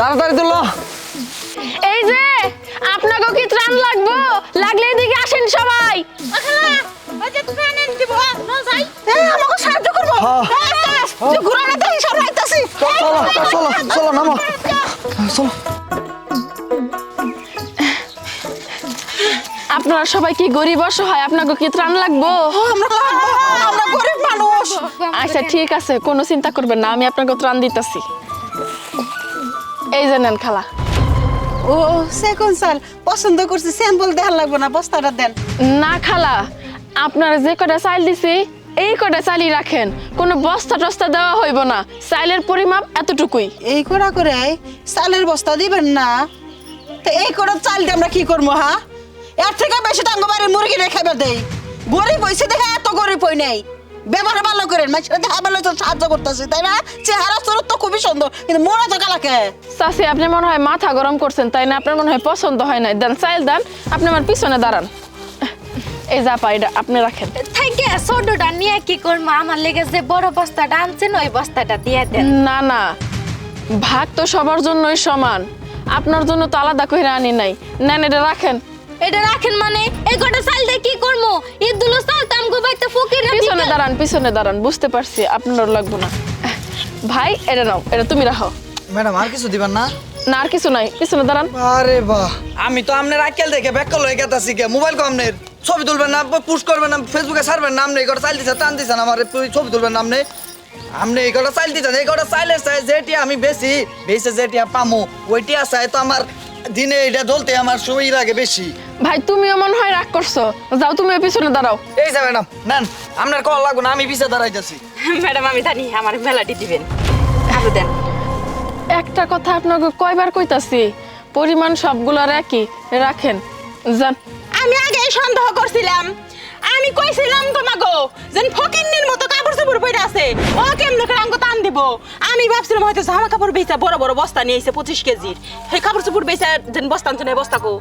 তাড়াতাড়ি তুলো। এই যে আপনাকে কি ত্রাণ লাগবো? লাগলে এদিকে আসেন সবাই। হ্যাঁ। আপনারা সবাই কি গরিব অসহায়? আপনাকে কি ত্রাণ লাগবো? লাগবো আমরা গরিব মানুষ। আচ্ছা ঠিক আছে কোনো চিন্তা করবেন না আমি আপনাকে ত্রাণ দিতেছি। এই যে নেন খালা। ও সেকেন্ড সাল পছন্দ করছি স্যাম্পল দেখার লাগবো না বস্তাটা দেন। না খালা আপনারা যে কটা চাইল দিছি এই কটা চালই রাখেন। কোনো বস্তা টস্তা দেওয়া হইব না চাইলের পরিমাপ এতটুকুই। এই করা করে চালের বস্তা দিবেন না? তো এই করা চাল দিয়ে আমরা কি করব হ্যাঁ এর থেকে বেশি টাঙ্গ বাড়ির মুরগি রেখে দেই। গরিব হয়েছে দেখে এত গরিব হই নাই। ব্যবহার ভালো করেন মানুষের দেখা ভালো তো সাহায্য করতেছি তাই না? চেহারা চরত তো খুবই সুন্দর কিন্তু মনে তো কালাকে। চাষি আপনি মনে হয় মাথা গরম করছেন তাই না? আপনার মনে হয় পছন্দ হয় নাই। দেন চাইল দেন আপনি আমার পিছনে দাঁড়ান। এই এটা আপনি রাখেন। থেকে ছোটটা নিয়ে কি করব? আমার লেগে যে বড় বস্তাটা আনছেন ওই বস্তাটা দিয়ে দেন। না না ভাগ তো সবার জন্যই সমান। আপনার জন্য তো আলাদা করে আনি নাই। নেন এটা রাখেন। এটা রাখেন মানে? এই কটা চাল দিয়ে কি করব? চাল ফকির পিছনে দাঁড়ান পিছনে দাঁড়ান বুঝতে পারছি আপনার লাগবো না। ভাই এটা নাও এটা তুমি রাখো। ম্যাডাম আর কিছু দিবেন না? না আর কিছু নাই পিছনে দাঁড়ান। আরে বাহ। আমি তো আপনার আইকেল দেখে ব্যাক কল হয়ে গেতাছি কে মোবাইল কম নেই ছবি তুলবেন না পুশ করবেন না ফেসবুকে ছাড়বেন না আপনি এই কটা চাইল দিছেন টান দিছেন আমার ছবি তুলবেন না আপনি আপনি এই কটা চাইল দিতেন এই কটা চাইলে চাই যেটি আমি বেশি বেশি যেটি পামু ওইটি চাই তো আমার দিনে এটা জ্বলতে আমার সময় লাগে বেশি। ভাই তুমিও মনে হয় রাগ করছ। যাও তুমিও পিছনে দাঁড়াও। এই যে ম্যাডাম নেন আপনার কল লাগবে না আমি পিছিয়ে দাঁড়াইতেছি। ম্যাডাম আমি জানি আমার মেলাটি দিবেন। আরও দেন। একটা কথা আপনাকে কয়বার কইতাছি পরিমাণ সবগুলোর একই রাখেন। যান। আমি আগে সন্দেহ করছিলাম। আমি কইছিলাম তোমাকে যেন ফকিন্নির মতো কাপড় চোপড় পরে আছে ও কেমনে করে আমাকে টান দিব। আমি ভাবছিলাম হয়তো জামা কাপড় বেচা বড় বড় বস্তা নিয়ে এসে পঁচিশ কেজির। সেই কাপড় চোপড় বেচা যেন বস্তা আনছে না বস্তা কো?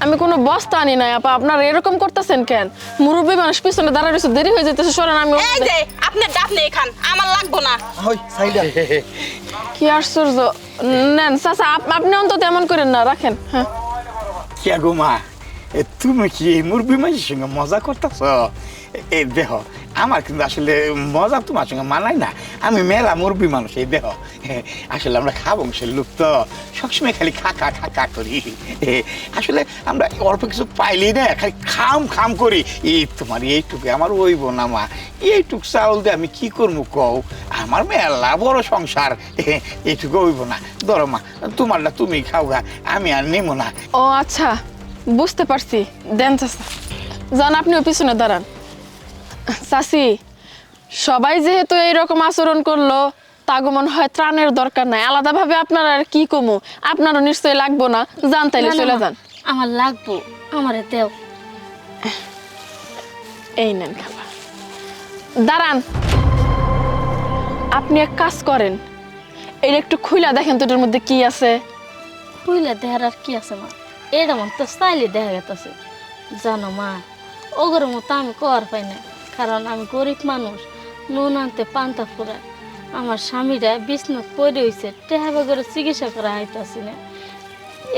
আমি কোনো বস্তা আনি নাই আপা। আপনারা এরকম করতেছেন কেন? মুরব্বী মানুষ পিছনে দাঁড়ায় রয়েছে দেরি হয়ে যেতেছে সরেন আমি এই যে আপনার ডাব নেই খান আমার লাগবো না। ওই সাইডা কি আশ্চর্য। নেন চাচা আপ- আপনি অন্তত এমন করেন না রাখেন হ্যাঁ। কে গো মা এ, তুমি কি এই মুরবি মাঝির সঙ্গে মজা করতেছ? এই দেহ আমার কিন্তু আসলে মজা তোমার সঙ্গে মানায় না। আমি মেলা মুরবি মানুষ এই দেহ আসলে আমরা খাবংশের লোক তো? সবসময় খালি খাকা খাকা করি। এ, আসলে আমরা অল্প কিছু পাইলেই না খালি খাম খাম করি। এই তোমার এইটুকু আমার ওই না মা। এইটুক চাউল দিয়ে আমি কি করব কও? আমার মেলা বড় সংসার। এইটুকু হইব না। ধরো মা তোমারটা তুমি খাও গা আমি আর নেব না। ও আচ্ছা। বুঝতে পারছি। দেন যান আপনিও পিছনে দাঁড়ান। চাচি সবাই যেহেতু এইরকম আচরণ করল তাগো মনে হয় ত্রাণের দরকার নাই। আলাদাভাবে আপনার আর কি কমু? আপনারও নিশ্চয়ই লাগবো না। যান তাইলে চলে যান। আমার লাগবো আমার দেও। এই নেন খাবার। দাঁড়ান। আপনি এক কাজ করেন। এটা একটু খুইলা দেখেন তো এটার মধ্যে কি আছে। খুইলা দেহার আর কি আছে মা? এটা মন তো স্টাইলে দেখা গেতেছে। জানো মা ওগর মতো আমি কর পাই না কারণ আমি গরিব মানুষ, নুন আনতে পান্তা ফুরায় আমার স্বামীরা বিছনাত পড়ে হয়েছে টেহাবে করে চিকিৎসা করা হইতাছি না।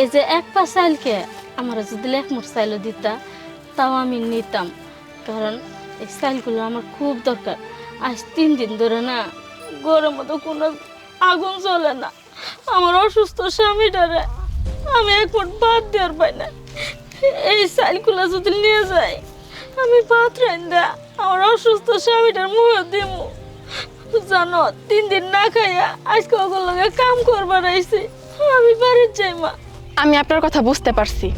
এই যে এক পা চাইলকে আমার যদি মুঠ চাইলও দিতা, তাও আমি নিতাম। কারণ এই চাইলগুলো আমার খুব দরকার। আজ তিন দিন ধরে না গরম মতো কোনো আগুন জ্বলে না। আমার অসুস্থ স্বামীটারে আমি ফুট ভাত দেওয়ার পাই না। এই চাইলগুলো যদি নিয়ে যাই, আমি ভাত আমার অসুস্থ স্বামীটার মুখে দিমু। জানো তিন দিন না খাইয়া আজকে ওগুলো লগে কাম করবার আইছি। আমি বাড়ির যাই মা। আমি আপনার কথা বুঝতে পারছি।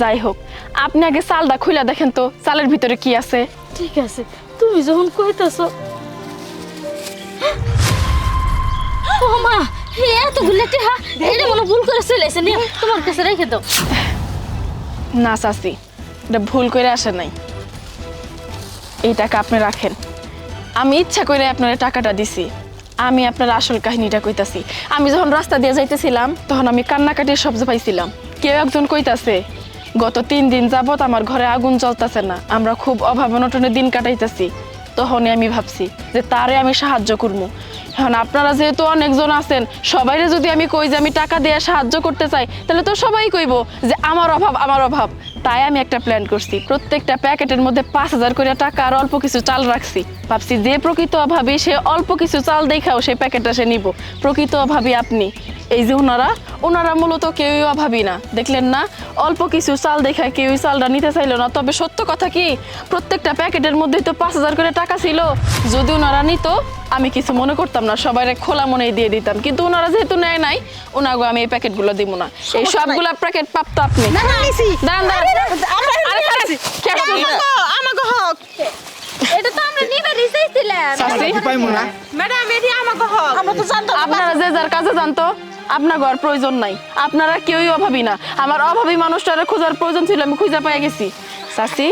যাই হোক আপনি আগে চালটা খুলে দেখেন তো চালের ভিতরে কি আছে। ঠিক আছে তুমি যখন কইতাছ। ও মা এতগুলো টেহা এটা মনে ভুল করে চলে এসে নিয়ে তোমার কাছে রেখে দাও। না চাচি এটা ভুল করে আসে নাই। এই টাকা আপনি রাখেন। আমি ইচ্ছা করে আপনার টাকাটা দিছি। আমি আপনার আসল কাহিনীটা কইতাছি। আমি যখন রাস্তা দিয়ে যাইতেছিলাম, তখন আমি কান্নাকাটির শব্দ পাইছিলাম। কেউ একজন কইতাছে, গত তিন দিন যাবত আমার ঘরে আগুন জ্বলতেছে না, আমরা খুব অভাব অনটনে দিন কাটাইতেছি। তখনই আমি ভাবছি যে তারে আমি সাহায্য করব এখন আপনারা যেহেতু অনেকজন আছেন, সবাইরে যদি আমি কই যে আমি টাকা দিয়ে সাহায্য করতে চাই, তাহলে তো সবাই কইব যে আমার অভাব আমার অভাব। তাই আমি একটা প্ল্যান করছি, প্রত্যেকটা প্যাকেটের মধ্যে পাঁচ হাজার করে টাকা আর অল্প কিছু চাল রাখছি। ভাবছি যে প্রকৃত অভাবী সে অল্প কিছু চাল দেখাও সেই প্যাকেটটা সে নিব। প্রকৃত অভাবী আপনি। এই যে ওনারা ওনারা মূলত কেউই অভাবী না দেখলেন না অল্প কিছু চাল দেখায় কেউই চালটা নিতে চাইলো না তবে সত্য কথা কি প্রত্যেকটা প্যাকেটের মধ্যেই তো পাঁচ হাজার করে টাকা ছিল যদি ওনারা নিত আমি কিছু মনে করতাম না সবাই খোলা মনেই দিয়ে দিতাম কিন্তু ওনারা যেহেতু নেয় নাই ওনাগো আমি এই প্যাকেটগুলো দিব না এই সবগুলা প্যাকেট প্রাপ্ত আপনি দাঁড়ান দাঁড়ান এটা তো আমরা নিবে রিসাইছিলাম চাচি, ম্যাডাম এটি আমাকে হক। আমরা তো জানতাম না। আপনারা যে যার কাছে জানতো আপনার ঘর প্রয়োজন নাই। আপনারা কেউই অভাবী না। আমার অভাবী মানুষটারে খোঁজার প্রয়োজন ছিল আমি খুঁজে পেয়ে গেছি। চাচি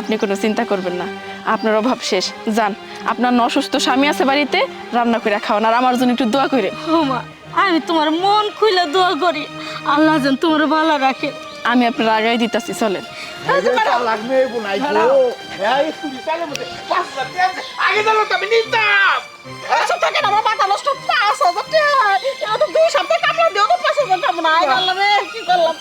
আপনি কোনো চিন্তা করবেন না। আপনার অভাব শেষ। যান আপনার অসুস্থ স্বামী আছে বাড়িতে রান্না করে খাওয়ান। আর আমার জন্য একটু দোয়া করে আমি তোমার মন খুলে দোয়া করি। আল্লাহ যেন তোমার ভালো রাখে। আমি আপনার আগাই দিতেছি চলেন। লাগবে আগে দিল তো আমি নিতাম। আচ্ছা থাকেন আমার মাথা নষ্ট। পাঁচ হাজার টাকা তো দুই সপ্তাহে কামড়া দিও তো পাঁচ হাজার টাকা না আল্লাহ রে? কি করলাম?